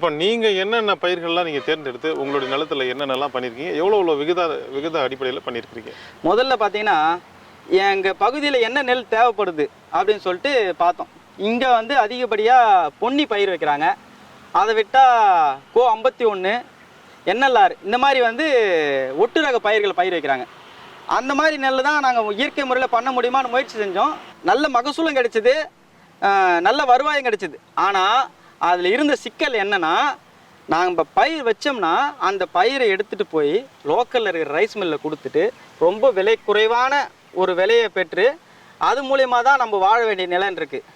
இப்போ நீங்கள் என்னென்ன பயிர்கள்லாம் நீங்கள் தேர்ந்தெடுத்து உங்களுடைய நிலத்துல என்னென்னலாம் பண்ணியிருக்கீங்க எவ்வளோ எவ்வளோ விகித விகித அடிப்படையில் பண்ணியிருக்கிறீங்க முதல்ல பார்த்தீங்கன்னா எங்கள் பகுதியில் என்ன நெல் தேவைப்படுது அப்படின்னு சொல்லிட்டு பார்த்தோம். இங்கே வந்து அதிகப்படியாக பொன்னி பயிர் வைக்கிறாங்க. அதை விட்டால் கோ ஐம்பத்தி ஒன்று என்எல்ஆர் இந்த மாதிரி வந்து ஒட்டு ரக பயிர்கள் பயிர் வைக்கிறாங்க. அந்த மாதிரி நெல் தான் நாங்கள் இயற்கை முறையில் பண்ண முடியுமான்னு முயற்சி செஞ்சோம். நல்ல மகசூலும் கிடைச்சிது. நல்ல வருவாயும் கிடைச்சிது. ஆனால் அதில் இருந்த சிக்கல் என்னன்னா நாங்கள் இப்போ பயிர் வச்சோம்னா அந்த பயிரை எடுத்துகிட்டு போய் லோக்கலில் இருக்கிற ரைஸ் மில்லில் கொடுத்துட்டு ரொம்ப விலை குறைவான ஒரு விலையை பெற்று அது மூலயமா தான் நம்ம வாழ வேண்டிய நிலம் இருக்குது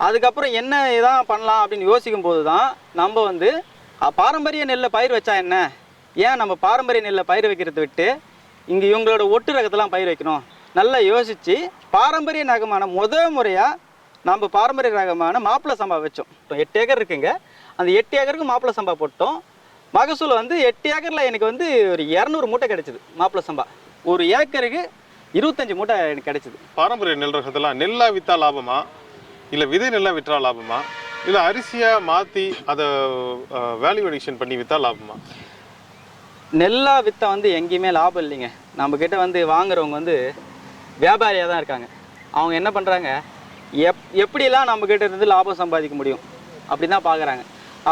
அதுக்கப்புறம் என்ன இதான் பண்ணலாம் அப்படின்னு யோசிக்கும் போது தான் நம்ம வந்து பாரம்பரிய நெல்லை பயிர் வச்சா என்ன? ஏன் நம்ம பாரம்பரிய நெல்லை பயிர் வைக்கிறத விட்டு இங்கே இவங்களோட ஒட்டு ரகத்தெல்லாம் பயிர் வைக்கணும்? நல்லா யோசித்து பாரம்பரிய நகமான முத முறையாக நம்ம பாரம்பரிய ரகமான மாப்பிள்ளை சம்பா வச்சோம். இப்போ எட்டு ஏக்கர் இருக்குங்க. அந்த எட்டு ஏக்கருக்கு மாப்பிள்ளை சம்பா போட்டோம். மகசூல் வந்து எட்டு ஏக்கரில் எனக்கு வந்து ஒரு இரநூறு மூட்டை கிடைச்சிது மாப்பிள்ளை சம்பா. ஒரு ஏக்கருக்கு இருபத்தஞ்சி மூட்டை எனக்கு கிடைச்சிது. பாரம்பரிய நெல் ரகத்தெல்லாம் நெல்லா வித்தா லாபமா? இல்லை விதை நெல்லா விற்றா லாபமா? இல்லை அரிசியா மாற்றி அதை வேல்யூ பண்ணி விற்றா லாபமா? நெல்லா வித்தை வந்து எங்கேயுமே லாபம் இல்லைங்க. நம்ம கிட்ட வந்து வாங்குறவங்க வந்து வியாபாரியாக தான் இருக்காங்க. அவங்க என்ன பண்ணுறாங்க எப் எப்படிலாம் நம்ம கிட்ட இருந்து லாபம் சம்பாதிக்க முடியும்? அப்படி தான் பார்க்குறாங்க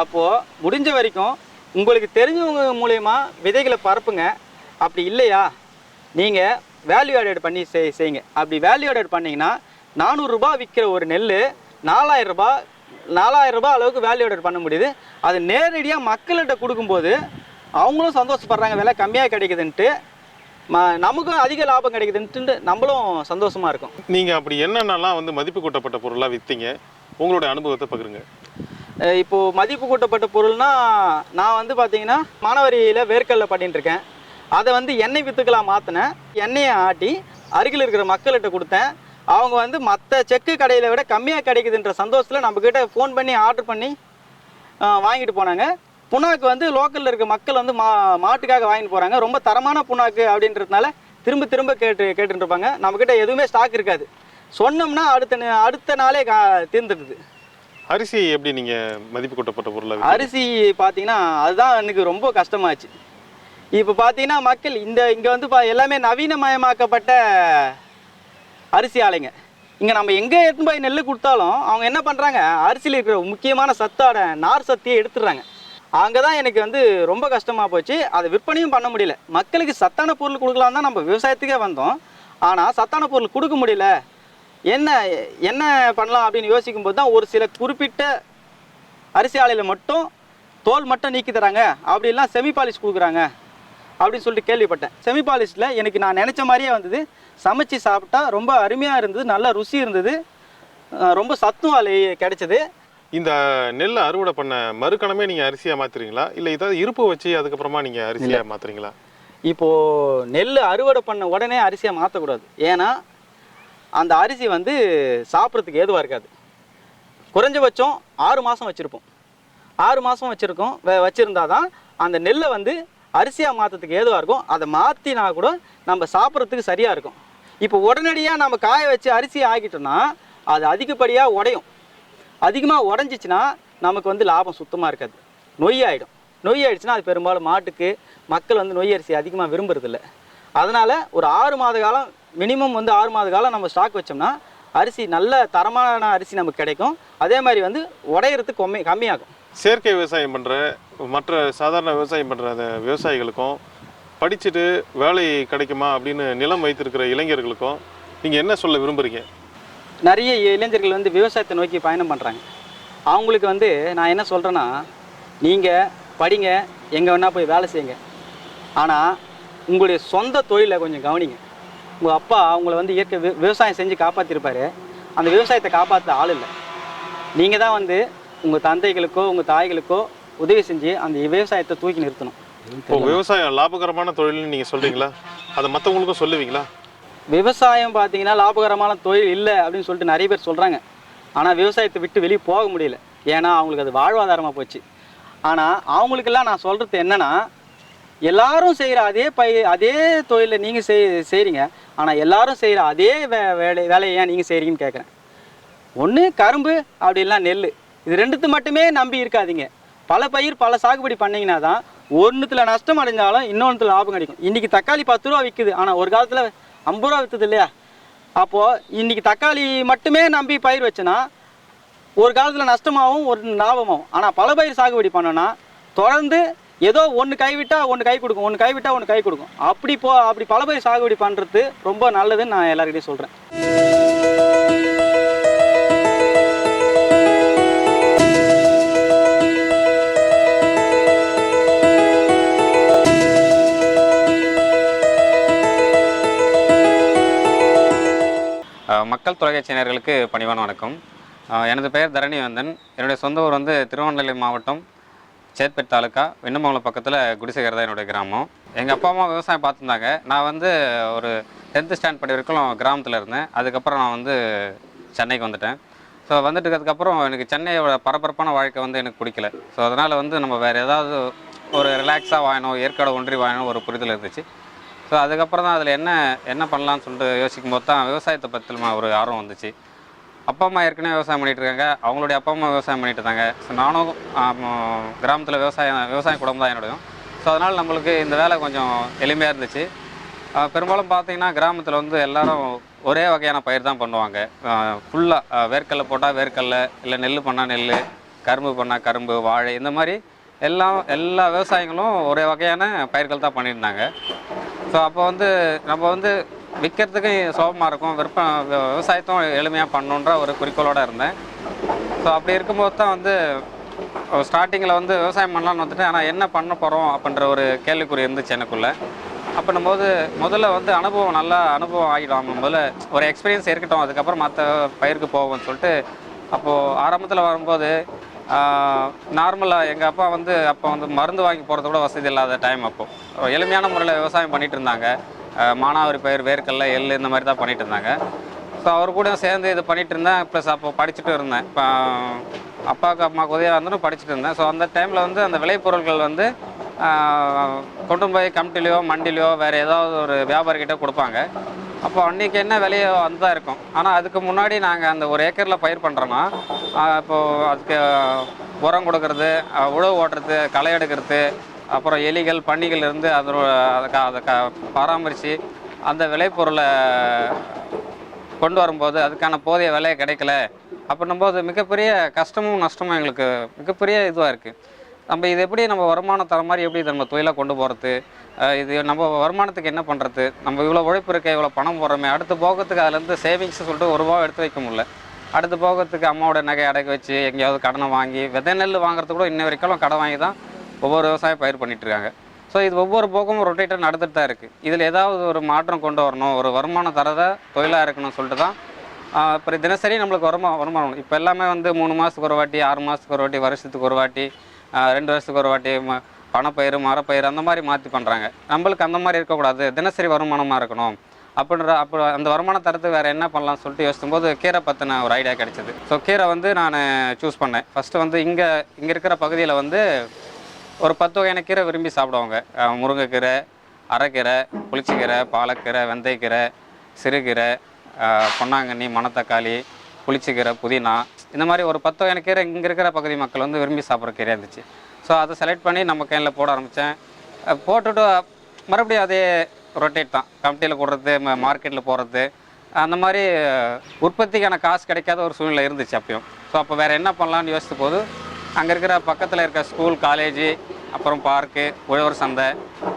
அப்போது முடிஞ்ச வரைக்கும் உங்களுக்கு தெரிஞ்சவங்க மூலயமா விதைகளை பரப்புங்க. அப்படி இல்லையா? நீங்கள் வேல்யூ ஆடட் பண்ணி செய் செய்யுங்க. அப்படி வேல்யூ ஆடட் பண்ணிங்கன்னா நானூறுரூபா விற்கிற ஒரு நெல் நாலாயிரரூபா நாலாயிரரூபா அளவுக்கு வேல்யூ ஆடட் பண்ண முடியுது. அது நேரடியாக மக்கள்கிட்ட கொடுக்கும்போது அவங்களும் சந்தோஷப்படுறாங்க. விலை கம்மியாக கிடைக்குதுன்ட்டு நமக்கும் அதிக லாபம் கிடைக்குதுன்ட்டு நம்மளும் சந்தோஷமாக இருக்கும். நீங்கள் அப்படி என்னென்னலாம் வந்து மதிப்பு கூட்டப்பட்ட பொருளாக விற்றீங்க உங்களுடைய அனுபவத்தை பகிருங்க. அஹ் இப்போ மதிப்பு கூட்டப்பட்ட பொருள்னா நான் வந்து பார்த்தீங்கன்னா மானவரியில் வேர்க்கடலை பண்ணிட்டு இருக்கேன். அதை வந்து எண்ணெய் வித்துக்களாக மாற்றினேன் எண்ணெயை ஆட்டி அருகில் இருக்கிற மக்கள்கிட்ட கொடுத்தேன். அவங்க வந்து மற்ற செக்கு கடையில் விட கம்மியாக கிடைக்குதுன்ற சந்தோஷத்தில் நம்மக்கிட்ட ஃபோன் பண்ணி ஆர்டர் பண்ணி வாங்கிட்டு போனாங்க. புண்ணாக்கு வந்து லோக்கலில் இருக்க மக்கள் வந்து மா மாட்டுக்காக வாங்கிட்டு போகிறாங்க ரொம்ப தரமான புண்ணாக்கு அப்படின்றதுனால திரும்ப திரும்ப கேட்டு கேட்டுட்டு இருப்பாங்க நம்மக்கிட்ட எதுவுமே ஸ்டாக் இருக்காது. சொன்னோம்னா அடுத்த அடுத்த நாளே கா தீர்ந்துடுது. அரிசி எப்படி நீங்கள் மதிப்பு கூட்டப்பட்ட பொருளாக அரிசி பார்த்தீங்கன்னா அதுதான் எனக்கு ரொம்ப கஷ்டமாச்சு. இப்போ பார்த்தீங்கன்னா மக்கள் இந்த இங்கே வந்து பா எல்லாமே நவீனமயமாக்கப்பட்ட அரிசி ஆலைங்க. இங்கே நம்ம எங்கே எடுத்துன்னு போய் நெல் கொடுத்தாலும் அவங்க என்ன பண்ணுறாங்க அரிசியில் இருக்கிற முக்கியமான சத்தாட நார் சத்தியை எடுத்துடுறாங்க. அங்கே தான் எனக்கு வந்து ரொம்ப கஷ்டமாக போச்சு. அதை விற்பனையும் பண்ண முடியல. மக்களுக்கு சத்தான பொருள் கொடுக்கலாம் தான் நம்ம விவசாயத்துக்கே வந்தோம். ஆனால் சத்தான பொருள் கொடுக்க முடியல. என்ன என்ன பண்ணலாம் அப்படின்னு யோசிக்கும் போது தான் ஒரு சில குறிப்பிட்ட அரிசி ஆலையில் மட்டும் தோல் மட்டும் நீக்கி தராங்க. அப்படிலாம் செமி பாலிஷ் கொடுக்குறாங்க. அப்படின்னு சொல்லிட்டு கேள்விப்பட்டேன். செமி பாலிஷில் எனக்கு நான் நினச்ச மாதிரியே வந்தது. சமைச்சு சாப்பிட்டா ரொம்ப அருமையாக இருந்தது நல்ல ருசி இருந்தது. ரொம்ப சத்தும் அலை கிடைச்சது. இந்த நெல் அறுவடை பண்ண மறுக்கணமே நீங்கள் அரிசியாக மாற்றுறீங்களா இல்லை ஏதாவது இருப்பு வச்சு அதுக்கப்புறமா நீங்கள் அரிசியாக மாற்றுறீங்களா இப்போது நெல் அறுவடை பண்ண உடனே அரிசியை மாற்றக்கூடாது ஏன்னா அந்த அரிசி வந்து சாப்பிட்றதுக்கு ஏதுவாக இருக்காது. குறைஞ்சபட்சம் ஆறு மாதம் வச்சுருப்போம். ஆறு மாதம் வச்சுருக்கோம். வச்சுருந்தா தான் அந்த நெல்லை வந்து அரிசியாக மாற்றத்துக்கு ஏதுவாக இருக்கும். அதை மாற்றினா கூட நம்ம சாப்பிட்றதுக்கு சரியாக இருக்கும். இப்போ உடனடியாக நம்ம காய வச்சு அரிசியை ஆக்கிட்டோம்னா அது அதிகப்படியாக உடையும். அதிகமாக உடஞ்சிச்சின்னா நமக்கு வந்து லாபம் சுத்தமாக இருக்காது. நொய் ஆகிடும் நொய் ஆயிடுச்சுன்னா அது பெரும்பாலும் மாட்டுக்கு மக்கள் வந்து நொய் அரிசி அதிகமாக விரும்புறதில்ல. அதனால் ஒரு ஆறு மாத காலம் மினிமம் வந்து ஆறு மாத காலம் நம்ம ஸ்டாக் வச்சோம்னா அரிசி நல்ல தரமான அரிசி நமக்கு கிடைக்கும். அதே மாதிரி வந்து உடையிறது கம்மி கம்மியாகும். செயற்கை விவசாயம் பண்ணுற மற்ற சாதாரண விவசாயம் பண்ணுற விவசாயிகளுக்கும் படிச்சுட்டு வேலை கிடைக்குமா அப்படின்னு நிலம் வைத்திருக்கிற இளைஞர்களுக்கும் நீங்கள் என்ன சொல்ல விரும்புகிறீங்க நிறைய இளைஞர்கள் வந்து விவசாயத்தை நோக்கி பயணம் பண்ணுறாங்க அவங்களுக்கு வந்து நான் என்ன சொல்கிறேன்னா நீங்கள் படிங்க எங்கே வேணால் போய் வேலை செய்யுங்க. ஆனால் உங்களுடைய சொந்த தொழிலை கொஞ்சம் கவனிங்க. உங்கள் அப்பா அவங்கள வந்து இயற்கை வி- விவசாயம் செஞ்சு காப்பாற்றிருப்பாரு அந்த விவசாயத்தை காப்பாற்ற ஆள் இல்லை. நீங்கள் தான் வந்து உங்கள் தந்தைகளுக்கோ உங்கள் தாய்களுக்கோ உதவி செஞ்சு அந்த விவசாயத்தை தூக்கி நிறுத்தணும். இப்போ விவசாயம் லாபகரமான தொழில்னு நீங்கள் சொல்கிறீங்களா அதை மற்றவங்களுக்கும் சொல்லுவீங்களா? விவசாயம் பார்த்தீங்கன்னா லாபகரமான தொழில் இல்லை அப்படின்னு சொல்லிட்டு நிறைய பேர் சொல்கிறாங்க ஆனால் விவசாயத்தை விட்டு வெளியே போக முடியல. ஏன்னா அவங்களுக்கு அது வாழ்வாதாரமாக போச்சு. ஆனால் அவங்களுக்கெல்லாம் நான் சொல்கிறது என்னென்னா எல்லாரும் செய்கிற அதே பை அதே தொழிலை நீங்கள் செய் செய்கிறீங்க ஆனால் எல்லாரும் செய்கிற அதே வே வேலை வேலையை ஏன் நீங்கள் செய்கிறீங்கன்னு கேட்குறேன் ஒன்று கரும்பு அப்படி இல்லைன்னா நெல் இது ரெண்டுத்து மட்டுமே நம்பி இருக்காதீங்க. பல பயிர் பல சாகுபடி பண்ணீங்கன்னா தான் ஒன்றுத்தில் நஷ்டம் அடைஞ்சாலும் இன்னொன்றுத்தில் லாபம் கிடைக்கும். இன்றைக்கி தக்காளி பத்து ரூபா விற்குது ஆனால் ஒரு காலத்தில் ஐம்பது ரூபா விற்றுது இல்லையா? அப்போது இன்னைக்கு தக்காளி மட்டுமே நம்பி பயிர் வச்சேன்னா ஒரு காலத்தில் நஷ்டமாகவும் ஒரு லாபமாகும் ஆனால் பல பயிர் சாகுபடி பண்ணோன்னா தொடர்ந்து ஏதோ ஒன்று கைவிட்டால் ஒன்று கை கொடுக்கும். ஒன்று கைவிட்டால் ஒன்று கை கொடுக்கும். அப்படி போ அப்படி பல பயிர் சாகுபடி பண்ணுறது ரொம்ப நல்லதுன்னு நான் எல்லாருக்கிட்டையும் சொல்கிறேன் மக்கள் தொலைக்காட்சி பணிவான வணக்கம். எனது பெயர் தரணிவந்தன். என்னுடைய சொந்த ஊர் வந்து திருவண்ணாமலை மாவட்டம் சேத்பேட் தாலுக்கா வெண்ணமங்கலம் பக்கத்தில் குடிசைகர் தான் என்னுடைய கிராமம். எங்கள் அப்பா அம்மா விவசாயம் பார்த்துருந்தாங்க. நான் வந்து ஒரு டென்த்து ஸ்டாண்ட் படி வரைக்கும் கிராமத்தில் இருந்தேன். அதுக்கப்புறம் நான் வந்து சென்னைக்கு வந்துட்டேன். ஸோ வந்துட்டு இருக்கிறதுக்கப்புறம் எனக்கு சென்னையோட பரபரப்பான வாழ்க்கை வந்து எனக்கு பிடிக்கல. ஸோ அதனால் வந்து நம்ம வேறு ஏதாவது ஒரு ரிலாக்ஸாக வாங்கணும் ஏற்காடு ஒன்றி வாங்கணும் ஒரு புரிதல் இருந்துச்சு. ஸோ அதுக்கப்புறம் தான் அதில் என்ன என்ன பண்ணலான்னு சொல்லிட்டு யோசிக்கும் போது தான் விவசாயத்தை பற்றிலுமா ஒரு ஆர்வம் வந்துச்சு. அப்பா அம்மா ஏற்கனவே விவசாயம் பண்ணிட்டு இருக்காங்க. அவங்களுடைய அப்பா அம்மா விவசாயம் பண்ணிட்டு இருந்தாங்க. ஸோ நானும் கிராமத்தில் விவசாயம் விவசாய குடும்பம் தான் என்னுடையும் ஸோ அதனால் நம்மளுக்கு இந்த வேலை கொஞ்சம் எளிமையாக இருந்துச்சு. பெரும்பாலும் பார்த்தீங்கன்னா கிராமத்தில் வந்து எல்லாரும் ஒரே வகையான பயிர் தான் பண்ணுவாங்க. ஃபுல்லாக வேர்க்கல்ல போட்டால் வேர்க்கல்ல இல்லை நெல் பண்ணால் நெல் கரும்பு பண்ணால் கரும்பு வாழை இந்த மாதிரி எல்லாம் எல்லா விவசாயிகளும் ஒரே வகையான பயிர்கள் தான் பண்ணியிருந்தாங்க. ஸோ அப்போ வந்து நம்ம வந்து விற்கிறதுக்கும் சுலபமாக இருக்கும். விற்பனை விவசாயத்தும் எளிமையாக பண்ணணுன்ற ஒரு குறிக்கோளோடு இருந்தேன். ஸோ அப்படி இருக்கும்போது தான் வந்து ஸ்டார்டிங்கில் வந்து விவசாயம் பண்ணலான்னு வந்துட்டு ஆனால் என்ன பண்ண போகிறோம் அப்படின்ற ஒரு கேள்விக்குறி இருந்துச்சு எனக்குள்ளே. அப்படின்னும்போது முதல்ல வந்து அனுபவம் நல்லா அனுபவம் ஆகிடும். முதல்ல ஒரு எக்ஸ்பீரியன்ஸ் இருக்கட்டும். அதுக்கப்புறம் மற்ற பயிருக்கு போவோம்னு சொல்லிட்டு அப்போது ஆரம்பத்தில் வரும்போது நார்மலாக எங்கள் அப்பா வந்து அப்போ வந்து மருந்து வாங்கி போகிறது கூட வசதி இல்லாத டைம் அப்போது எளிமையான முறையில் விவசாயம் பண்ணிட்டு இருந்தாங்க. மானாவரி மானாவாரி பயிர் வேர்க்கல்ல எள் இந்த மாதிரி தான் பண்ணிட்டு இருந்தாங்க. ஸோ அவர் கூட சேர்ந்து இது பண்ணிட்டு இருந்தேன். ப்ளஸ் அப்போ படிச்சுட்டு இருந்தேன். இப்போ அப்பாவுக்கு அம்மாவுக்கு உதவியாக இருந்தாலும் படிச்சுட்டு இருந்தேன். ஸோ அந்த டைமில் வந்து அந்த விளைபொருட்கள் வந்து கொண்டு போய் கமிட்டிலையோ மண்டிலையோ வேறு ஏதாவது ஒரு வியாபாரிகிட்ட கொடுப்பாங்க. அப்போ அன்றைக்கி என்ன விலையோ அந்த தான் இருக்கும். ஆனால் அதுக்கு முன்னாடி நாங்கள் அந்த ஒரு ஏக்கரில் பயிர் பண்ணுறோன்னா இப்போது அதுக்கு உரம் கொடுக்கறது உழவு ஓட்டுறது களை எடுக்கிறது அப்புறம் எலிகள் பன்னிகள் இருந்து அதோட அதை அதை க பராமரித்து அந்த விளைபொருளை கொண்டு வரும்போது அதுக்கான போதிய விலையை கிடைக்கல. அப்படின்னும்போது மிகப்பெரிய கஷ்டமும் நஷ்டமும் எங்களுக்கு மிகப்பெரிய இதுவாக இருக்குது நம்ம இது எப்படி நம்ம வருமானம் தர மாதிரி எப்படி நம்ம தொழிலாக கொண்டு போகிறது இது நம்ம வருமானத்துக்கு என்ன பண்ணுறது நம்ம இவ்வளோ உழைப்பு இருக்க இவ்வளோ பணம் போடுறோமே அடுத்து போகிறதுக்கு அதுலேருந்து சேவிங்ஸ் சொல்லிட்டு ஒரு ரூபா எடுத்து வைக்க முடியல. அடுத்து போகிறதுக்கு அம்மாவோட நகை அடகு வச்சு எங்கேயாவது கடனை வாங்கி விதை நெல் வாங்குறது கூட இன்ன வரைக்கும் கடன் வாங்கி தான் ஒவ்வொரு விவசாயம் பயிர் பண்ணிகிட்ருக்காங்க ஸோ இது ஒவ்வொரு போக்கமும் ரொட்டேட்டர் நடந்துட்டு தான் இருக்குது இதில் ஏதாவது ஒரு மாற்றம் கொண்டு வரணும் ஒரு வருமானம் தரதை தொழிலாக இருக்கணும்னு சொல்லிட்டு தான் இப்போ தினசரி நம்மளுக்கு வருமா வருமானம். இப்போ எல்லாமே வந்து மூணு மாதத்துக்கு ஒரு வாட்டி ஆறு மாதத்துக்கு ஒரு வாட்டி வருஷத்துக்கு ஒரு வாட்டி ரெண்டு வருஷத்துக்கு ஒரு வாட்டி ம பணப்பயிர் மரப்பயிர் அந்த மாதிரி மாற்றி பண்ணுறாங்க நம்மளுக்கு அந்த மாதிரி இருக்கக்கூடாது. தினசரி வருமானமாக இருக்கணும். அப்படின்ற அப்போ அந்த வருமானம் தரத்துக்கு வேறு என்ன பண்ணலாம்னு சொல்லிட்டு யோசிக்கும்போது கீரை பற்றின ஒரு ஐடியா கிடைச்சிது. ஸோ கீரை வந்து நான் சூஸ் பண்ணேன். ஃபஸ்ட்டு வந்து இங்கே இங்கே இருக்கிற பகுதியில் வந்து ஒரு பத்து வகையான கீரை விரும்பி சாப்பிடுவாங்க. முருங்கைக்கீரை அரைக்கீரை புளிச்சக்கீரை பாலக்கீரை வெந்தயக்கீரை சிறுகீரை பொன்னாங்கண்ணி மணத்தக்காளி புளிச்சக்கீரை புதினா இந்த மாதிரி ஒரு பத்து வகையான கீரை இங்கே இருக்கிற பகுதி மக்கள் வந்து விரும்பி சாப்பிட்ற கீரை இருந்துச்சு. ஸோ அதை செலக்ட் பண்ணி நம்ம கையில் போட ஆரம்பித்தேன் போட்டுட்டு மறுபடியும் அதே ரொட்டேட் தான். கமிட்டியில் போடுறது மார்க்கெட்டில் போடுறது. அந்த மாதிரி உற்பத்திக்கான காசு கிடைக்காத ஒரு சூழ்நிலை இருந்துச்சு அப்பயும். ஸோ அப்போ வேறு என்ன பண்ணலாம்னு யோசித்த போது அங்கே இருக்கிற பக்கத்தில் இருக்க ஸ்கூல் காலேஜு அப்புறம் பார்க்கு உழவர் சந்தை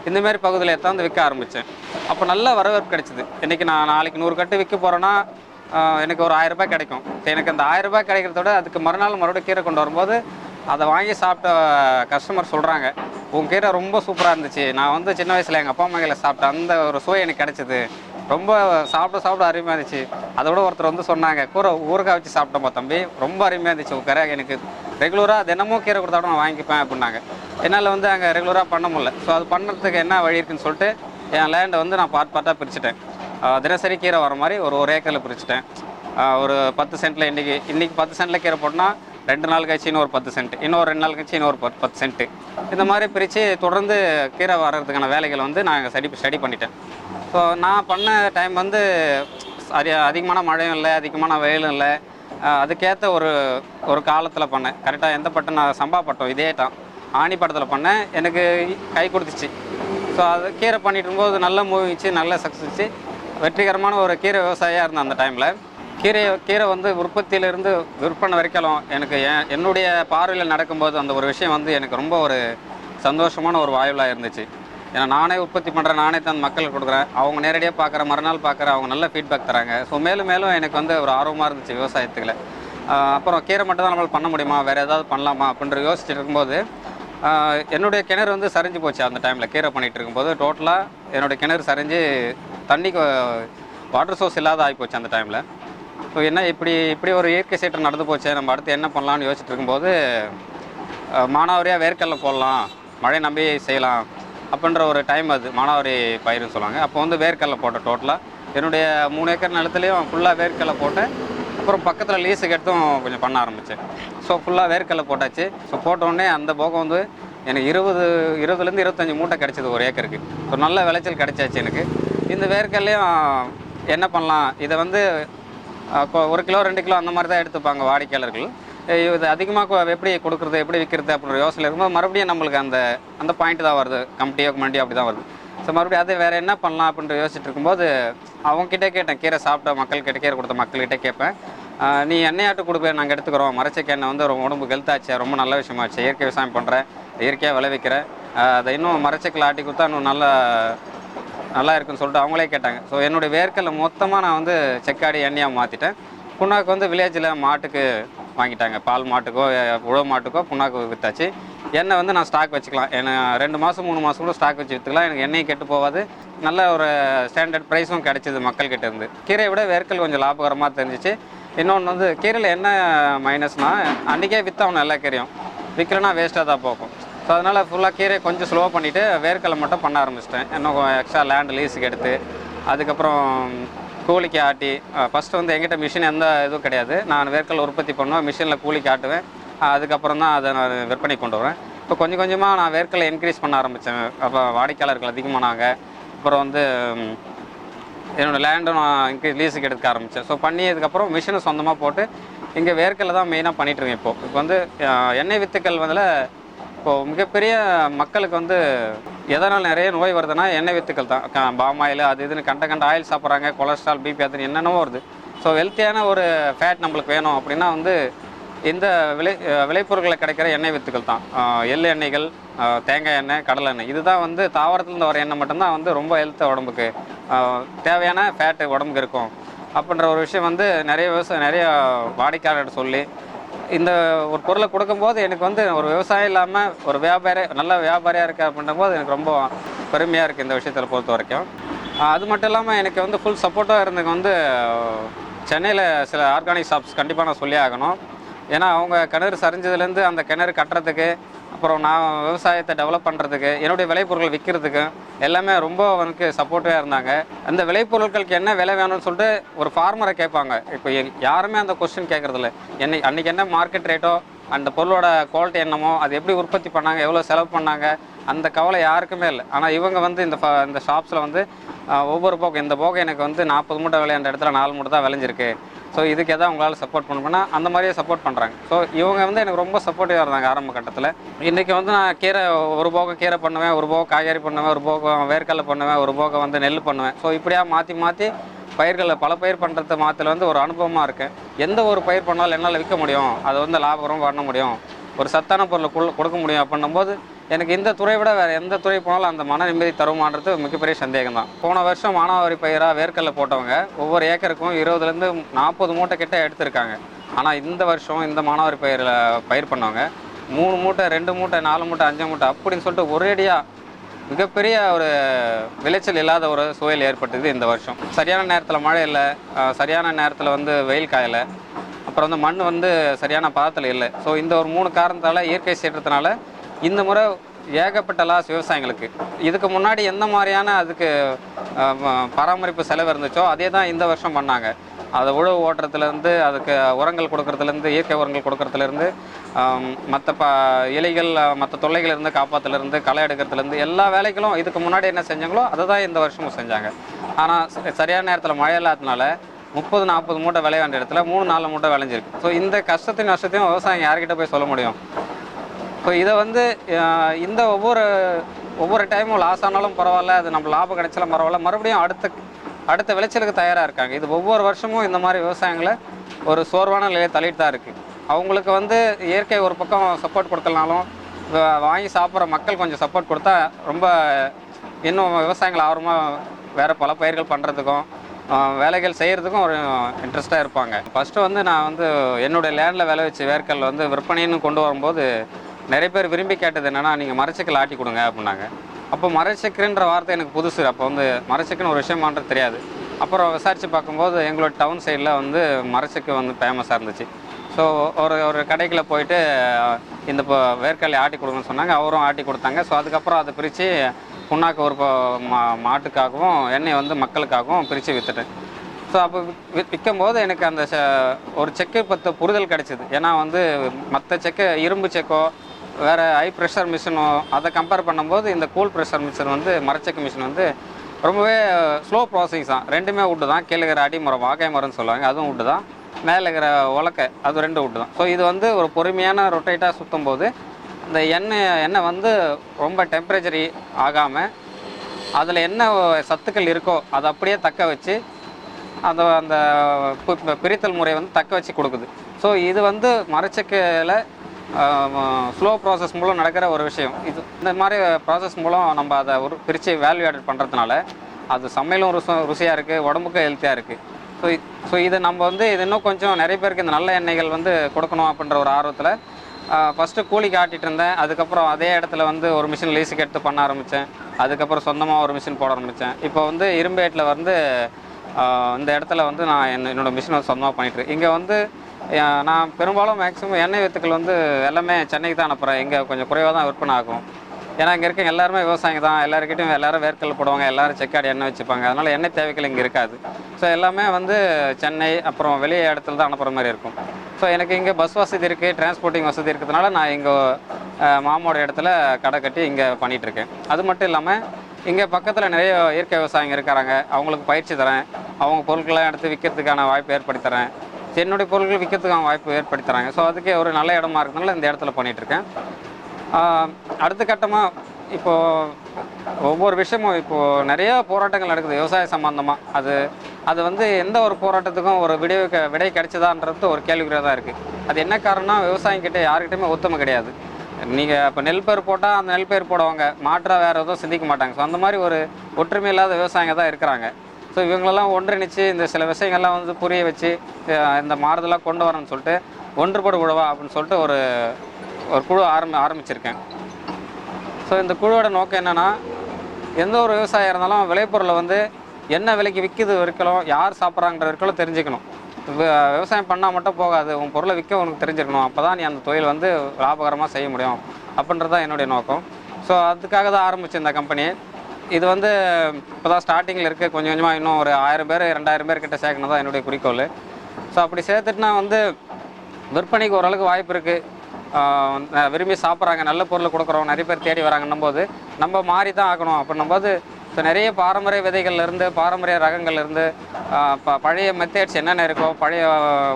இந்தமாரி பகுதியில் பகுதியில் எடுத்தாந்து விற்க ஆரம்பித்தேன் அப்போ நல்ல வரவேற்பு கிடைச்சிது. இன்றைக்கி நான் நாளைக்கு நூறு கட்டு விற்க போகிறேன்னா எனக்கு ஒரு ஆயிரம் கிடைக்கும். எனக்கு அந்த ஆயிரம் கிடைக்கிறதோட அதுக்கு மறுநாள் மறுபடியும் கீரை கொண்டு வரும்போது அதை வாங்கி சாப்பிட்ட கஸ்டமர் சொல்கிறாங்க உன் கீரை ரொம்ப சூப்பராக இருந்துச்சு. நான் வந்து சின்ன வயசில் எங்கள் அப்பா அம்மா கையில் சாப்பிட்ட அந்த ஒரு சுவை எனக்கு கிடைச்சிது. ரொம்ப சாப்பிட சாப்பிட அருமையாக இருந்துச்சு. அதோட ஒருத்தர் வந்து சொன்னாங்க கூரை ஊறுகாய் வச்சு சாப்பிட்டோமா தம்பி? ரொம்ப அருமையாக இருந்துச்சு உங்கள் கரை. எனக்கு ரெகுலராக தினமும் கீரை கொடுத்தாலும் நான் வாங்கிப்பேன் அப்படின்னாங்க. என்னால் வந்து அங்கே ரெகுலராக பண்ண முடியல. ஸோ அது பண்ணுறதுக்கு என்ன வழி இருக்குன்னு சொல்லிட்டு என் லேண்டை வந்து நான் பார்ட் பார்ட்டாக பிரிச்சுட்டேன். தினசரி கீரை வர மாதிரி ஒரு ஒரு ஏக்கரில் பிரிச்சுட்டேன். ஒரு பத்து சென்ட்டில் இன்றைக்கி இன்றைக்கி பத்து சென்ட்டில் கீரை போட்டால் ரெண்டு நாள் கழிச்சு இன்னொரு பத்து சென்ட் இன்னொரு ரெண்டு நாள் கழிச்சு இன்னொரு பத்து பத்து சென்ட்டு இந்த மாதிரி பிரித்து தொடர்ந்து கீரை வர்றதுக்கான வேலைகளை வந்து நான் ஸ்டடி ஸ்டடி பண்ணிட்டேன். ஸோ நான் பண்ண டைம் வந்து அதி அதிகமான மழையும் இல்லை அதிகமான வெயிலும் இல்லை. அதுக்கேற்ற ஒரு ஒரு காலத்தில் பண்ணேன். கரெக்டாக எந்த பட்டம் நான் சம்பா பட்டம் இதே தான். ஆணி படத்தில் பண்ணேன். எனக்கு கை கொடுத்துச்சு. ஸோ அது கீரை பண்ணிட்டு இருக்கும்போது நல்ல மூவிச்சு நல்ல சக்ஸஸ் வெற்றிகரமான ஒரு கீரை விவசாயியாக இருந்தேன் அந்த டைமில் கீரை கீரை வந்து உற்பத்தியிலிருந்து விற்பனை வரைக்கும் எனக்கு என் என்னுடைய பார்வையில் நடக்கும்போது அந்த ஒரு விஷயம் வந்து எனக்கு ரொம்ப ஒரு சந்தோஷமான ஒரு வாயுலாக இருந்துச்சு. ஏன்னா நானே உற்பத்தி பண்ணுறேன் நானே தான் மக்களுக்கு கொடுக்குறேன். அவங்க நேரடியாக பார்க்குற மறுநாள் பார்க்குற அவங்க நல்ல ஃபீட்பேக் தராங்க. ஸோ மேலும் மேலும் எனக்கு வந்து ஒரு ஆர்வமாக இருந்துச்சு விவசாயத்துக்குள்ள அப்புறம் கீரை மட்டும் தான் நம்மளால் பண்ண முடியுமா? வேறு ஏதாவது பண்ணலாமா? அப்படின்ற யோசிச்சுட்டு இருக்கும்போது என்னுடைய கிணறு வந்து சரிஞ்சு போச்சு அந்த டைமில் கீரை பண்ணிகிட்டு இருக்கும்போது டோட்டலாக என்னுடைய கிணறு சரிஞ்சு தண்ணிக்கு வாட்டர் சோர்ஸ் இல்லாத ஆகிப்போச்சு அந்த டைமில் ஸோ என்ன இப்படி இப்படி ஒரு இயற்கை சீற்றம் நடந்து போச்சு நம்ம அடுத்து என்ன பண்ணலாம்னு யோசிச்சுட்டு இருக்கும்போது மானாவரியாக வேர்க்கடலை போடலாம் மழை நம்பி செய்யலாம் அப்படின்ற ஒரு டைம் அது மானாவாரி பயிர்னு சொல்லுவாங்க. அப்போ வந்து வேர்க்கடலை போட்டேன் டோட்டலாக என்னுடைய மூணு ஏக்கர் நிலத்துலையும் ஃபுல்லாக வேர்க்கடலை போட்டேன். அப்புறம் பக்கத்தில் லீஸுக்கு எடுத்தும் கொஞ்சம் பண்ண ஆரம்பித்தேன் ஸோ ஃபுல்லாக வேர்க்கடலை போட்டாச்சு. ஸோ போட்டோடனே அந்த போகம் வந்து எனக்கு இருபது இருபதுலேருந்து இருபத்தஞ்சி மூட்டை கிடச்சிது ஒரு ஏக்கருக்கு. ஒரு நல்ல விளைச்சல் கிடச்சாச்சு எனக்கு. இந்த வேர்க்கல்லையும் என்ன பண்ணலாம்? இதை வந்து ஒரு கிலோ ரெண்டு கிலோ அந்த மாதிரி தான் எடுத்துப்பாங்க வாடிக்கையாளர்கள். இது அதிகமாக எப்படி கொடுக்குறது எப்படி விற்கிறது அப்படின்ற யோசனை இருக்கும்போது மறுபடியும் நம்மளுக்கு அந்த அந்த பாயிண்ட் தான் வருது. கமிட்டியோ மண்டியோ அப்படி தான் வருது. ஸோ மறுபடியும் அது வேறு என்ன பண்ணலாம் அப்படின்ற யோசிச்சுட்டு இருக்கும்போது அவங்ககிட்ட கேட்டேன். கீரை சாப்பிட்ட மக்கள்கிட்ட கீரை கொடுத்த மக்கள்கிட்ட கேட்பேன். நீ எண்ணெயாட்டு கொடுப்பேன் நாங்கள் எடுத்துக்கிறோம். மரச்சக்க எண்ணெய் வந்து ரொம்ப உடம்பு ஹெல்த்தாச்சு ரொம்ப நல்ல விஷயமாச்சு. இயற்கை விவசாயம் பண்ணுறேன் இயற்கையாக விளைவிக்கிறேன் அதை இன்னும் மரச்சக்கில் ஆட்டி கொடுத்தா இன்னும் நல்லா நல்லா இருக்குன்னு சொல்லிட்டு அவங்களே கேட்டாங்க. ஸோ என்னுடைய வேர்க்கல்ல மொத்தமாக நான் வந்து செக்காடி எண்ணெயாக மாற்றிட்டேன் புண்ணாக்கு வந்து வில்லேஜில் மாட்டுக்கு வாங்கிட்டாங்க. பால் மாட்டுக்கோ உழவு மாட்டுக்கோ புண்ணாக்கு விற்றாச்சு எண்ணெய் வந்து நான் ஸ்டாக் வச்சுக்கலாம். ஏன்னா ரெண்டு மாதம் மூணு மாதம் கூட ஸ்டாக் வச்சு விற்றுக்கலாம் எனக்கு எண்ணெய் கெட்டு போகாது. நல்ல ஒரு ஸ்டாண்டர்ட் ப்ரைஸும் கிடச்சிது மக்கள்கிட்ட இருந்து. கீரையை விட வேர்க்கல் கொஞ்சம் லாபகரமாக தெரிஞ்சிச்சு. இன்னொன்று வந்து கீரையில் என்ன மைனஸ்னால் அன்றைக்கே விற்றவன எல்லா கீரையும் விற்கலனா வேஸ்ட்டாக தான் போகும். ஸோ அதனால் ஃபுல்லாக கீரை கொஞ்சம் ஸ்லோ பண்ணிவிட்டு வேர்க்கலை மட்டும் பண்ண ஆரம்பிச்சிட்டேன். இன்னும் எக்ஸ்ட்ரா லேண்ட் லீஸுக்கு எடுத்து அதுக்கப்புறம் கூலிக்கு ஆட்டி ஃபஸ்ட்டு வந்து எங்கிட்ட மிஷின் எந்த இதுவும் கிடையாது. நான் வேர்க்கல் உற்பத்தி பண்ணுவேன் மிஷினில் கூலிக்கு ஆட்டுவேன். அதுக்கப்புறம் தான் அதை நான் விற்பனை கொண்டு வரேன் இப்போ கொஞ்சம் கொஞ்சமாக நான் வேர்க்கலை இன்க்ரீஸ் பண்ண ஆரம்பித்தேன் அப்போ வாடிக்கையாளர்கள் அதிகமானாங்க. அப்புறம் வந்து என்னோடய லேண்டை லேண்டும் நான் இங்கே லீஸுக்கு எடுக்க ஆரம்பித்தேன் ஸோ பண்ணியதுக்கப்புறம் மிஷினை சொந்தமாக போட்டு இங்கே வேர்க்கல்ல தான் மெயினாக பண்ணிகிட்ருக்கேன் இப்போது இப்போ. வந்து எண்ணெய் வித்துக்கள் வந்து இப்போது மிகப்பெரிய மக்களுக்கு வந்து எதனால் நிறைய நோய் வருதுன்னா எண்ணெய் வித்துக்கள் தான். பாம் ஆயில் அது இதுன்னு கண்ட கண்ட ஆயில் சாப்பிட்றாங்க கொலஸ்ட்ரால் பிபி அதுன்னு என்னென்னவோ வருது. ஸோ ஹெல்த்தியான ஒரு ஃபேட் நம்மளுக்கு வேணும் அப்படின்னா வந்து இந்த விளை விளைப்பொருட்களை கிடைக்கிற எண்ணெய் வித்துக்கள் தான். எள் எள்ளு எண்ணெய்கள் தேங்காய் எண்ணெய் கடலை எண்ணெய். இதுதான் வந்து தாவரத்துலேருந்து வர எண்ணெய் மட்டும்தான் வந்து ரொம்ப ஹெல்த் உடம்புக்கு தேவையான ஃபேட்டு உடம்புக்கு இருக்கும். அப்படின்ற ஒரு விஷயம் வந்து நிறைய விவசாய நிறைய வாடிக்கையாளர்கிட்ட சொல்லி இந்த ஒரு பொருளை கொடுக்கும்போது எனக்கு வந்து ஒரு விவசாயம் இல்லாமல் ஒரு வியாபாரி நல்ல வியாபாரியாக இருக்க அப்படின்ற போது எனக்கு ரொம்ப பெருமையாக இருக்குது இந்த விஷயத்தில் பொறுத்த வரைக்கும். அது மட்டும் இல்லாமல் எனக்கு வந்து ஃபுல் சப்போர்ட்டாக இருந்தது வந்து சென்னையில் சில ஆர்கானிக் ஷாப்ஸ் கண்டிப்பாக நான் சொல்லி ஆகணும். ஏன்னா அவங்க கிணறு சரிஞ்சதுலேருந்து அந்த கிணறு கட்டுறதுக்கு அப்புறம் நான் விவசாயத்தை டெவலப் பண்ணுறதுக்கு என்னுடைய விளைபொருட்கள் விற்கிறதுக்கு எல்லாமே ரொம்ப அவனுக்கு சப்போர்ட்டிவாக இருந்தாங்க. அந்த விளைபொருட்களுக்கு என்ன விலை வேணும்னு சொல்லிட்டு ஒரு ஃபார்மரை கேட்பாங்க. இப்போ யாருமே அந்த கொஸ்டின் கேட்குறதில்ல. என்னை அன்றைக்கி என்ன மார்க்கெட் ரேட்டோ அந்த பொருளோட குவாலிட்டி என்னமோ அது எப்படி உற்பத்தி பண்ணாங்க எவ்வளோ செலவு பண்ணாங்க அந்த கவலை யாருக்குமே இல்லை. ஆனால் இவங்க வந்து இந்த ஃப- இந்த ஷாப்ஸில் வந்து ஒவ்வொரு போக்கு இந்த போக எனக்கு வந்து நாற்பது மூட்டை விளையாண்ட இடத்துல நாலு மூட்டை தான் விளைஞ்சிருக்கு. ஸோ இதுக்கு எதாவது உங்களால் சப்போர்ட் பண்ணணும்னா அந்த மாதிரியே சப்போர்ட் பண்ணுறாங்க ஸோ இவங்க வந்து எனக்கு ரொம்ப சப்போர்ட்டிவாக இருந்தாங்க ஆரம்ப கட்டத்தில். இன்றைக்கி வந்து நான் கீரை ஒரு போகம் கீரை பண்ணுவேன் ஒரு போகம் காய்கறி பண்ணுவேன் ஒரு போகம் வேர்க்கடலை பண்ணுவேன் ஒரு போகம் வந்து நெல் பண்ணுவேன். ஸோ இப்படியா மாற்றி மாற்றி பயிர்களை பல பயிர் பண்ணுறது மாற்றல வந்து ஒரு அனுபவமாக இருக்குது எந்த ஒரு பயிர் பண்ணாலும் என்னால் விற்க முடியும். அதை வந்து லாபகரம் பண்ண முடியும். ஒரு சத்தான பொருளை கொடுக்க முடியும் அப்படின்னும்போது எனக்கு இந்த துறை விட வேறு எந்த துறை போனாலும் அந்த மன நிம்மதி தருமான்றது மிகப்பெரிய சந்தேகம் தான் போன வருஷம் மானாவாரி பயிராக வேர்க்கல்ல போட்டவங்க ஒவ்வொரு ஏக்கருக்கும் இருபதுலேருந்து நாற்பது மூட்டை கிட்ட எடுத்திருக்காங்க. ஆனால் இந்த வருஷம் இந்த மானாவாரி பயிரில் பயிர் பண்ணவங்க மூணு மூட்டை ரெண்டு மூட்டை நாலு மூட்டை அஞ்சு மூட்டை அப்படின்னு சொல்லிட்டு ஒரேடியாக மிகப்பெரிய ஒரு விளைச்சல் இல்லாத ஒரு சூழல் ஏற்பட்டது இந்த வருஷம். சரியான நேரத்தில் மழை இல்லை. சரியான நேரத்தில் வந்து வெயில் காயலை. அப்புறம் வந்து மண் வந்து சரியான பதத்தில் இல்லை. ஸோ இந்த ஒரு மூணு காரணத்தால் இயற்கை சீற்றத்தினால இந்த முறை ஏகப்பட்ட லாஸ் விவசாயிங்களுக்கு இதுக்கு முன்னாடி எந்த மாதிரியான அதுக்கு பராமரிப்பு செலவு இருந்துச்சோ அதே தான் இந்த வருஷம் பண்ணாங்க. அதை உழவு ஓட்டுறதுலேருந்து அதுக்கு உரங்கள் கொடுக்கறதுலேருந்து இயற்கை உரங்கள் கொடுக்கறதுலேருந்து மற்ற ப இலைகள் மற்ற தொல்லைகளிலிருந்து காப்பாற்றுலேருந்து களை எடுக்கிறதுலேருந்து எல்லா வேலைகளும் இதுக்கு முன்னாடி என்ன செஞ்சாங்களோ அதை தான் இந்த வருஷமும் செஞ்சாங்க. ஆனால் சரியான நேரத்தில் மழை இல்லாததுனால முப்பது நாற்பது மூட்டை விளைய வேண்டிய இடத்துல மூணு நாலு மூட்டை விளைஞ்சிருக்கு. ஸோ இந்த கஷ்டத்தையும் நஷ்டத்தையும் விவசாயம் யார்கிட்ட போய் சொல்ல முடியும்? ஸோ இதை வந்து இந்த ஒவ்வொரு ஒவ்வொரு டைமும் லாஸ் ஆனாலும் பரவாயில்ல அது நம்ம லாபம் கிடைச்சாலும் பரவாயில்ல. மறுபடியும் அடுத்த அடுத்த விளைச்சலுக்கு தயாராக இருக்காங்க. இது ஒவ்வொரு வருஷமும் இந்த மாதிரி விவசாயங்களை ஒரு சோர்வான நிலையை தள்ளிட்டு தான் இருக்குது அவங்களுக்கு வந்து இயற்கை ஒரு பக்கம் சப்போர்ட் கொடுத்தனாலும் வாங்கி சாப்பிட்ற மக்கள் கொஞ்சம் சப்போர்ட் கொடுத்தா ரொம்ப இன்னும் விவசாயங்கள் ஆர்வமாக வேறு பல பயிர்கள் பண்ணுறதுக்கும் வேலைகள் செய்கிறதுக்கும் ஒரு இன்ட்ரெஸ்ட்டாக இருப்பாங்க. ஃபஸ்ட்டு வந்து நான் வந்து என்னுடைய லேண்டில் விளை வச்சு வேர்க்கல் வந்து விற்பனைன்னு கொண்டு வரும்போது நிறைய பேர் விரும்பி கேட்டது என்னென்னா நீங்கள் மரச்சக்கல் ஆட்டி கொடுங்க அப்படின்னாங்க. அப்போ மரச்சக்கருன்ற வார்த்தை எனக்கு புதுசு. அப்போ வந்து மரச்சக்குன்னு ஒரு விஷயமான்றது தெரியாது. அப்புறம் விசாரித்து பார்க்கும்போது எங்களோட டவுன் சைடில் வந்து மரச்சக்கு வந்து ஃபேமஸாக இருந்துச்சு. ஸோ ஒரு ஒரு கடைக்குள்ளே போயிட்டு இந்த இப்போ வேர்க்கடலை ஆட்டி கொடுங்கன்னு சொன்னாங்க. அவரும் ஆட்டி கொடுத்தாங்க. ஸோ அதுக்கப்புறம் அதை பிரித்து புண்ணாக்கு ஒரு மா மாட்டுக்காகவும் எண்ணெய் வந்து மக்களுக்காகவும் பிரித்து விற்றுட்டேன் ஸோ அப்போ விற்கும் போது எனக்கு அந்த ச- ஒரு செக்கு பற்ற புரிதல் கிடச்சிது. ஏன்னா வந்து மற்ற செக்கு இரும்பு செக்கோ வேறு ஹை ப்ரெஷர் மிஷினோ அதை கம்பேர் பண்ணும்போது இந்த கூல் ப்ரெஷர் மிஷின் வந்து மரச்சக்கு மிஷின் வந்து ரொம்பவே ஸ்லோ ப்ராசஸிங் தான். ரெண்டுமே உட்டு தான். கீழே இருக்கிற அடிமரம் வாகை மரம்னு சொல்லுவாங்க. அதுவும் உட்டு தான். மேலே இருக்கிற உலக்கை அது ரெண்டு உட்டு தான். ஸோ இது வந்து ஒரு பொறுமையான ரொட்டேட்டாக சுற்றும் போது இந்த எண்ணெய் எண்ணெய் வந்து ரொம்ப டெம்பரேச்சரி ஆகாமல் அதில் என்ன சத்துக்கள் இருக்கோ அதை அப்படியே தக்க வச்சு அந்த அந்த பிரித்தல் முறையை வந்து தக்க வச்சு கொடுக்குது. ஸோ இது வந்து மரச்சக்கையில் ஸ்லோ ப்ராசஸ் மூலம் நடக்கிற ஒரு விஷயம். இது இந்த மாதிரி ப்ராசஸ் மூலம் நம்ம அதை ஒரு பிரித்து வேல்யூ ஆடட் பண்ணுறதுனால அது சமையலும் ருச ருசியாக இருக்குது உடம்புக்கும் ஹெல்த்தியாக இருக்குது ஸோ ஸோ இதை நம்ம வந்து இது இன்னும் கொஞ்சம் நிறைய பேருக்கு இந்த நல்ல எண்ணெய்கள் வந்து கொடுக்கணும் அப்படின்ற ஒரு ஆர்வத்தில் ஃபஸ்ட்டு கூலிக்கு ஆட்டிகிட்டு இருந்தேன். அதுக்கப்புறம் அதே இடத்துல வந்து ஒரு மிஷின் லீஸுக்கு எடுத்து பண்ண ஆரம்பித்தேன் அதுக்கப்புறம் சொந்தமாக ஒரு மிஷின் போட ஆரம்பித்தேன் இப்போ வந்து இரும்பேட்டில் வந்து இந்த இடத்துல வந்து நான் என்னோடய மிஷின் வந்து சொந்தமாக பண்ணிட்டுருக்கேன் இங்கே வந்து நான் பெரும்பாலும் மேக்ஸிமம் எண்ணெய் வித்துக்கள் வந்து எல்லாமே சென்னைக்கு தான் அனுப்புகிறேன் இங்கே கொஞ்சம் குறைவாக தான் விற்பனை ஆகும். ஏன்னா இங்கே இருக்க எல்லாருமே விவசாயிங்க தான். எல்லாருக்கிட்டையும் எல்லாரும் வேர்க்கல் போடுவாங்க. எல்லாரும் செக்காடி எண்ணெய் வச்சுப்பாங்க. அதனால் எண்ணெய் தேவைகள் இங்கே இருக்காது. ஸோ எல்லாமே வந்து சென்னை அப்புறம் வெளியே இடத்துல தான் அனுப்புகிற மாதிரி இருக்கும். ஸோ எனக்கு இங்கே பஸ் வசதி இருக்குது டிரான்ஸ்போர்ட்டிங் வசதி இருக்கிறதுனால நான் இங்கே மாமோட இடத்துல கடை கட்டி இங்கே பண்ணிகிட்ருக்கேன் அது மட்டும் இல்லாமல் இங்கே பக்கத்தில் நிறைய இயற்கை விவசாயிங்க இருக்கிறாங்க அவங்களுக்கு பயிற்சி தரேன். அவங்க பொருட்கள்லாம் எடுத்து விற்கிறதுக்கான வாய்ப்பு ஏற்படுத்தி தரேன். என்னுடைய பொருட்கள் விற்கிறதுக்கான வாய்ப்பு ஏற்படுத்தி தராங்க ஸோ அதுக்கே ஒரு நல்ல இடமா இருக்கிறதுனால இந்த இடத்துல பண்ணிகிட்ருக்கேன் அடுத்த கட்டமாக இப்போது ஒவ்வொரு விஷயமும் இப்போது நிறைய போராட்டங்கள் நடக்குது. விவசாய சம்பந்தமாக அது அது வந்து எந்த ஒரு போராட்டத்துக்கும் ஒரு விடை விடை கிடைச்சதான்றது ஒரு கேள்விக்குறியாக தான் இருக்குது அது என்ன காரணம்னா விவசாயிங்கிட்ட யாருக்கிட்டையுமே ஒத்துமை கிடையாது. நீங்கள் இப்போ நெல் பயிர் போட்டால் அந்த நெல் பயிர் போடுவாங்க. மாற்றாக வேறு எதுவும் சிந்திக்க மாட்டாங்க. ஸோ அந்த மாதிரி ஒரு ஒற்றுமை இல்லாத விவசாயிங்க தான் இருக்கிறாங்க. ஸோ இவங்களெல்லாம் ஒன்றிணைச்சு இந்த சில விஷயங்கள்லாம் வந்து புரிய வச்சு இந்த மாறுதலாக கொண்டு வரணும்னு சொல்லிட்டு ஒன்றுபடு உழவா அப்படின்னு சொல்லிட்டு ஒரு ஒரு குழு ஆரம்பி ஆரம்பிச்சிருக்கேன். ஸோ இந்த குழுவோட நோக்கம் என்னென்னா எந்த ஒரு விவசாயம் இருந்தாலும் விளைபொருளை வந்து என்ன விலைக்கு விற்கிது வரைக்கும் யார் சாப்பிட்றாங்கிற வரைக்கும் தெரிஞ்சுக்கணும். விவசாயம் பண்ணால் மட்டும் போகாது. உன் பொருளை விற்க உனக்கு தெரிஞ்சிருக்கணும் அப்போ தான் நீ அந்த தொழில் வந்து லாபகரமாக செய்ய முடியும். அப்படின்றது தான் என்னுடைய நோக்கம். ஸோ அதுக்காக தான் ஆரம்பிச்சு இந்த கம்பெனி இது வந்து இப்போ தான் ஸ்டார்டிங்கில் இருக்குது கொஞ்சம் கொஞ்சமாக இன்னும் ஒரு ஆயிரம் பேர் ரெண்டாயிரம் பேர் கிட்ட சேர்க்கணும் தான் என்னுடைய குறிக்கோள். ஸோ அப்படி சேர்த்துட்டுனா வந்து விற்பனைக்கு ஓரளவுக்கு வாய்ப்பு இருக்குது விரும்பி சாப்பிட்றாங்க நல்ல பொருள் கொடுக்குறோம் நிறைய பேர் தேடி வராங்கன்னும் போது நம்ம மாறி தான் ஆகணும். அப்படின்னும் போது இப்போ நிறைய பாரம்பரிய விதைகள்லேருந்து பாரம்பரிய ரகங்கள்லேருந்து இப்போ ப பழைய மெத்தேட்ஸ் என்னென்ன இருக்கோ பழைய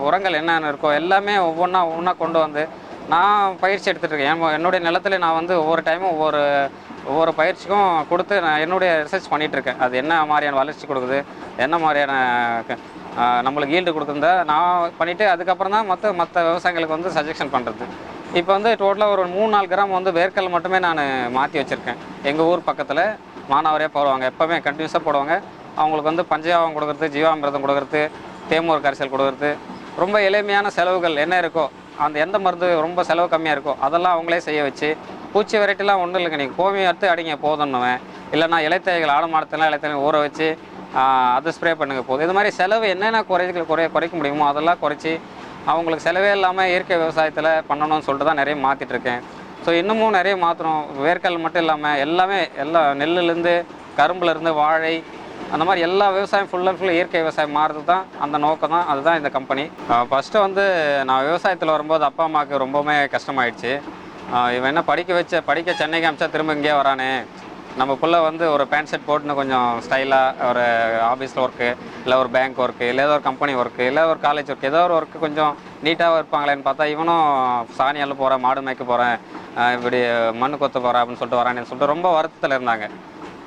உரங்கள் என்னென்ன இருக்கோ எல்லாமே ஒவ்வொன்றா ஒவ்வொன்றா கொண்டு வந்து நான் பயிற்சி எடுத்துகிட்டு இருக்கேன். என் என்னுடைய நிலத்துல நான் வந்து ஒவ்வொரு டைமும் ஒவ்வொரு ஒவ்வொரு பயிற்சிக்கும் கொடுத்து நான் என்னுடைய ரிசர்ச் பண்ணிகிட்டு இருக்கேன் அது என்ன மாதிரியான வளர்ச்சி கொடுக்குது என்ன மாதிரியான நம்மளுக்கு ஈல்டு கொடுக்குறத நான் பண்ணிவிட்டு அதுக்கப்புறம் தான் மற்ற மற்ற விவசாயிகளுக்கு வந்து சஜஷன் பண்ணுறது இப்போ வந்து டோட்டலாக ஒரு மூணு நாலு கிராம் வந்து வேர்க்கல் மட்டுமே நான் மாற்றி வச்சுருக்கேன். எங்கள் ஊர் பக்கத்தில் மானாவரியாக போடுவாங்க எப்போவுமே கண்டினியூஸாக போடுவாங்க. அவங்களுக்கு வந்து பஞ்சயாவம் கொடுக்குறது ஜீவாமிரதம் கொடுக்குறது தேமூர் கரைசல் கொடுக்குறது. ரொம்ப எளிமையான செலவுகள் என்ன இருக்கோ அந்த எந்த மருந்து ரொம்ப செலவு கம்மியாக இருக்கோ அதெல்லாம் அவங்களே செய்ய வச்சு பூச்சி வெரைட்டிலாம் ஒன்றும் இல்லைங்க. நீங்கள் கோமி எடுத்து அடிங்க போதும்னுவேன் இல்லைனா இலைத்தைகள் ஆடு மாடத்தெல்லாம் இலைத்தலை ஊற வச்சு அதை ஸ்ப்ரே பண்ணுங்க போதும். இது மாதிரி செலவு என்னென்ன குறைகள் குறைய குறைக்க முடியுமோ அதெல்லாம் குறைச்சி அவங்களுக்கு செலவே இல்லாமல் இயற்கை விவசாயத்தில் பண்ணணும்னு சொல்லிட்டு தான் நிறைய மாற்றிட்டுருக்கேன் ஸோ இன்னமும் நிறைய மாற்றணும் வேர்க்கல் மட்டும் இல்லாமல் எல்லாமே எல்லா நெல்லுலேருந்து கரும்புலேருந்து வாழை அந்த மாதிரி எல்லா விவசாயம் ஃபுல் அண்ட் ஃபுல் இயற்கை விவசாயம் மாறுறது தான் அந்த நோக்கம் தான். அதுதான் இந்த கம்பெனி ஃபஸ்ட்டு வந்து நான் விவசாயத்தில் வரும்போது அப்பா அம்மாவுக்கு ரொம்பவுமே கஷ்டமாயிடுச்சு. இவன் என்ன படிக்க வச்ச படிக்க சென்னைக்கு அமிச்சா திரும்ப இங்கேயே வரானே. நம்ம பிள்ளை வந்து ஒரு பேண்ட் ஷர்ட் போட்டுன்னு கொஞ்சம் ஸ்டைலாக ஒரு ஆஃபீஸில் ஒர்க்கு இல்லை ஒரு பேங்க் ஒர்க்கு இல்லை ஏதோ ஒரு கம்பெனி ஒர்க்கு இல்லை ஒரு காலேஜ் ஒர்க் ஏதோ ஒரு ஒர்க்கு கொஞ்சம் நீட்டாக இருப்பாங்களேன்னு பார்த்தா இவனும் சாணி போகிறேன் மாடு மேய்க்க போகிறேன் இப்படி மண் கொத்த போகிறேன் அப்படின்னு சொல்லிட்டு வரானேன்னு சொல்லிட்டு ரொம்ப வருத்தத்தில் இருந்தாங்க.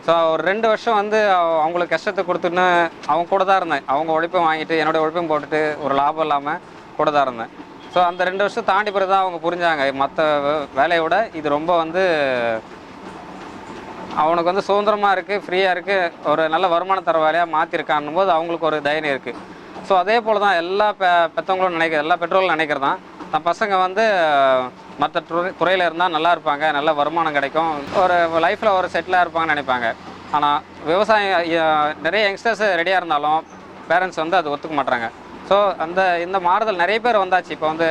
ஸோ ஒரு ரெண்டு வருஷம் வந்து அவங்களுக்கு கஷ்டத்தை கொடுத்துன்னு அவங்க கூட தான் இருந்தேன். அவங்க உழைப்பையும் வாங்கிட்டு என்னோட உழைப்பையும் போட்டுட்டு ஒரு லாபம் இல்லாமல் கூட தான் இருந்தேன். ஸோ அந்த ரெண்டு வருஷம் தாண்டி பிறகு தான் அவங்க புரிஞ்சாங்க மற்ற வேலையை விட இது ரொம்ப வந்து அவனுக்கு வந்து சுதந்திரமாக இருக்குது ஃப்ரீயாக இருக்குது ஒரு நல்ல வருமானம் தர வேலையாக மாற்றிருக்கான்னும் போது அவங்களுக்கு ஒரு தைரியம் இருக்குது ஸோ அதே போல் தான் எல்லா பெ பெற்றவங்களும் நினைக்கிற எல்லா பெற்றோர்களும் நினைக்கிறது தான். தன் பசங்க வந்து மற்ற துறை துறையில் இருந்தால் நல்லா இருப்பாங்க நல்ல வருமானம் கிடைக்கும் ஒரு லைஃப்பில் ஒரு செட்டிலாக இருப்பாங்கன்னு நினைப்பாங்க. ஆனால் விவசாயம் நிறைய யங்ஸ்டர்ஸ் ரெடியாக இருந்தாலும் பேரண்ட்ஸ் வந்து அது ஒத்துக்க மாட்றாங்க. ஸோ அந்த இந்த மாறுதல் நிறைய பேர் வந்தாச்சு. இப்போ வந்து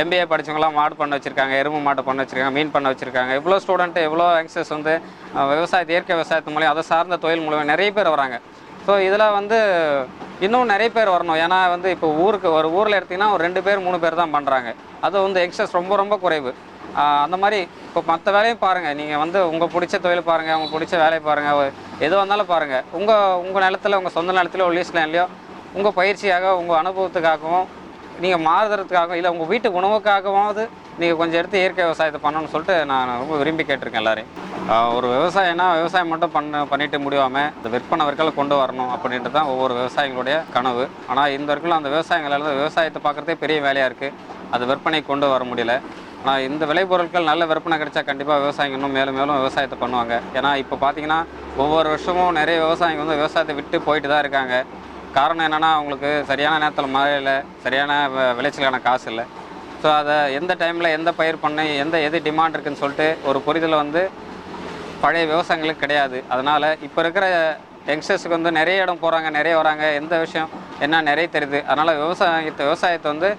எம்பிஏ படிச்சவங்களாம் மாடு பண்ண வச்சுருக்காங்க எருமை மாடு பண்ண வச்சுருக்காங்க மீன் பண்ண வச்சுருக்காங்க. இவ்வளோ ஸ்டூடெண்ட்டு எவ்வளோ யங்ஸ்டர்ஸ் வந்து விவசாயத்தை இயற்கை விவசாயத்து மூலியம் அதை சார்ந்த தொழில் மூலியம் நிறைய பேர் வராங்க. ஸோ இதில் வந்து இன்னும் நிறைய பேர் வரணும். ஏன்னா வந்து இப்போ ஊருக்கு ஒரு ஊரில் எடுத்திங்கன்னா ஒரு ரெண்டு பேர் மூணு பேர் தான் பண்ணுறாங்க அது வந்து யங்ஸ்டர்ஸ் ரொம்ப ரொம்ப குறைவு. அந்த மாதிரி இப்போ மற்ற வேலையும் பாருங்கள் நீங்கள் வந்து உங்கள் பிடிச்ச தொழில் பாருங்கள் உங்களுக்கு பிடிச்ச வேலையை பாருங்கள் எது வந்தாலும் பாருங்கள் உங்கள் உங்கள் நிலத்தில் உங்கள் சொந்த நிலத்துல லீஸ் லேண்ட்லையோ உங்கள் பயிற்சியாக உங்கள் அனுபவத்துக்காகவும் நீங்கள் மாறுதறதுக்காகவும் இல்லை உங்கள் வீட்டு உணவுக்காகவாவது நீங்கள் கொஞ்சம் எடுத்து இயற்கை விவசாயத்தை பண்ணணும்னு சொல்லிட்டு நான் ரொம்ப விரும்பி கேட்டிருக்கேன் எல்லாரையும். ஒரு விவசாயம்னா விவசாயம் மட்டும் பண்ண பண்ணிட்டு முடியாமல் இந்த விற்பனை வரைக்கும் கொண்டு வரணும் அப்படின்றது தான் ஒவ்வொரு விவசாயிகளுடைய கனவு. ஆனால் இந்த வரைக்கும் அந்த விவசாயங்களால் விவசாயத்தை பார்க்குறதே பெரிய வேலையாக இருக்குது அது விற்பனை கொண்டு வர முடியல. ஆனால் இந்த விளைபொருட்கள் நல்ல விற்பனை கிடைச்சா கண்டிப்பாக விவசாயிங்க இன்னும் மேலும் மேலும் விவசாயத்தை பண்ணுவாங்க. ஏன்னா இப்போ பார்த்தீங்கன்னா ஒவ்வொரு வருஷமும் நிறைய விவசாயிங்க வந்து விவசாயத்தை விட்டு போயிட்டு தான் இருக்காங்க. காரணம் என்னென்னா அவங்களுக்கு சரியான நேரத்தில் மழை இல்லை சரியான விளைச்சலான விளைச்சலுக்கான காசு இல்லை. ஸோ அதை எந்த டைமில் எந்த பயிர் பண்ணி எந்த எது டிமாண்ட் இருக்குதுன்னு சொல்லிட்டு ஒரு புரிதல் வந்து பழைய விவசாயிகளுக்கு கிடையாது. அதனால் இப்போ இருக்கிற யங்ஸ்டர்ஸுக்கு வந்து நிறைய இடம் போகிறாங்க நிறைய வராங்க. எந்த விஷயம் என்ன நிறைய தெரியுது. அதனால் விவசாயத்தை விவசாயத்தை வந்து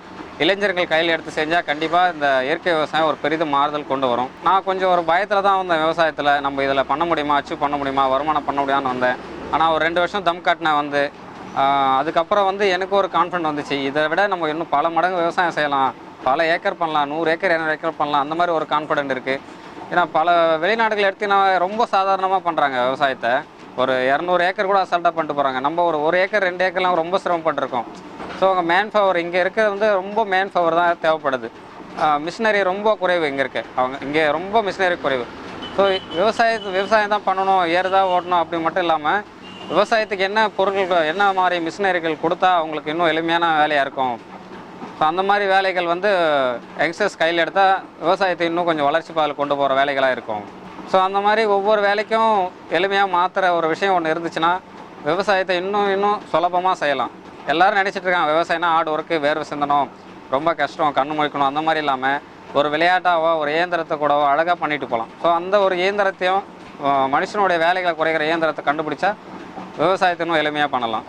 இளைஞர்கள் கையில் எடுத்து செஞ்சால் கண்டிப்பாக இந்த இயற்கை விவசாயம் ஒரு பெரிதும் மாறுதல் கொண்டு வரும். நான் கொஞ்சம் ஒரு பயத்தில் தான் வந்தேன் விவசாயத்தில். நம்ம இதில் பண்ண முடியுமா அச்சீவ் பண்ண முடியுமா வருமானம் பண்ண முடியுமான்னு வந்தேன். ஆனால் ஒரு ரெண்டு வருஷம் தம் காட்டினேன் வந்து அதுக்கப்புறம் வந்து எனக்கு ஒரு கான்ஃபிடன்ட் வந்துச்சு. இதை விட நம்ம இன்னும் பல மடங்கு விவசாயம் செய்யலாம். பல ஏக்கர் பண்ணலாம். நூறு ஏக்கர் இரநூறு ஏக்கர் பண்ணலாம். அந்த மாதிரி ஒரு கான்ஃபிடென்ட் இருக்குது ஏன்னா பல வெளிநாடுகள் எடுத்தீங்கன்னா ரொம்ப சாதாரணமாக பண்ணுறாங்க விவசாயத்தை. ஒரு இரநூறு ஏக்கர் கூட அசால்ட்டாக பண்ணிட்டு போகிறாங்க நம்ம ஒரு ஒரு ஏக்கர் ரெண்டு ஏக்கர்லாம் ரொம்ப சிரமப்பட்டிருக்கோம். ஸோ அங்கே மேன் பவர் இங்கே இருக்கிறது வந்து ரொம்ப மேன் பவர் தான் தேவைப்படுது. மிஷினரி ரொம்ப குறைவு இங்கே இருக்குது அவங்க இங்கே ரொம்ப மிஷினரி குறைவு. ஸோ விவசாயத்து விவசாயம் தான் பண்ணணும் ஏறுதா ஓட்டணும் அப்படி மட்டும் இல்லாமல் விவசாயத்துக்கு என்ன பொருட்கள் என்ன மாதிரி மிஷினரிகள் கொடுத்தா அவங்களுக்கு இன்னும் எளிமையான வேலையாக இருக்கும்? ஸோ அந்த மாதிரி வேலைகள் வந்து யங்ஸ்டர்ஸ் கையில் எடுத்தால் விவசாயத்தை இன்னும் கொஞ்சம் வளர்ச்சி பாதையில் கொண்டு போகிற வேலைகளாக இருக்கும். ஸோ அந்த மாதிரி ஒவ்வொரு வேலைக்கும் எளிமையாக மாற்றுற ஒரு விஷயம் ஒன்று இருந்துச்சுன்னா விவசாயத்தை இன்னும் இன்னும் சுலபமாக செய்யலாம். எல்லோரும் நினச்சிட்ருக்காங்க விவசாயம்னா ஆடு ஒர்க்கு வேர்வை சிந்தனம் ரொம்ப கஷ்டம் கண்ணு முழிக்கணும் அந்த மாதிரி இல்லாமல் ஒரு விளையாட்டாவோ ஒரு இயந்திரத்தை கூடவோ அழகாக பண்ணிட்டு போகலாம் ஸோ அந்த ஒரு இயந்திரத்தையும் மனுஷனுடைய வேலைகளை குறைக்கிற இயந்திரத்தை கண்டுபிடிச்சா விவசாயத்தை இன்னும் எளிமையாக பண்ணலாம்.